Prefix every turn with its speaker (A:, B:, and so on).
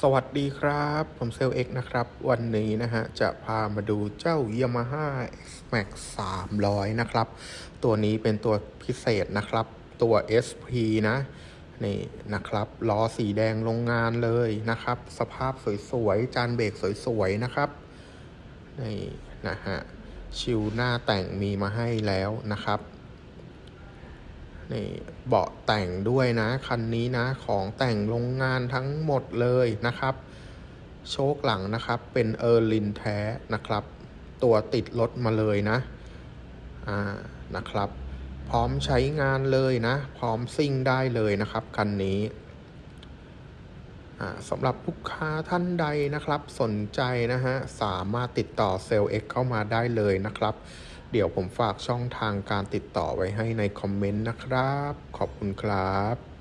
A: สวัสดีครับ ผมเซลเอ็กนะครับ วันนี้นะฮะ จะพามาดูเจ้า Yamaha X-Max 300 นะครับ ตัวนี้เป็นตัวพิเศษนะครับ ตัว SP นะ นี่นะครับ ล้อสีแดงโรงงานเลยนะครับ สภาพสวยๆ จานเบรกสวยๆ นะครับ นี่นะฮะ ชิวหน้าแต่งมีมาให้แล้วนะครับ นี่เบาะแต่งด้วยนะ คันนี้นะของแต่งโรงงานทั้งหมดเลยนะครับ โชคหลังนะครับ เป็นเออร์ลินแท้นะครับ ตัวติดรถมาเลยนะ อ่า นะครับ พร้อมใช้งานเลยนะ พร้อมซิ่งได้เลยนะครับคันนี้สำหรับลูกค้าท่านใดนะครับ สนใจนะฮะ สามารถติดต่อเซลล์ X เข้ามาได้เลยนะครับ เดี๋ยวผมฝากช่องทางการติดต่อไว้ให้ในคอมเมนต์นะครับ ขอบคุณครับ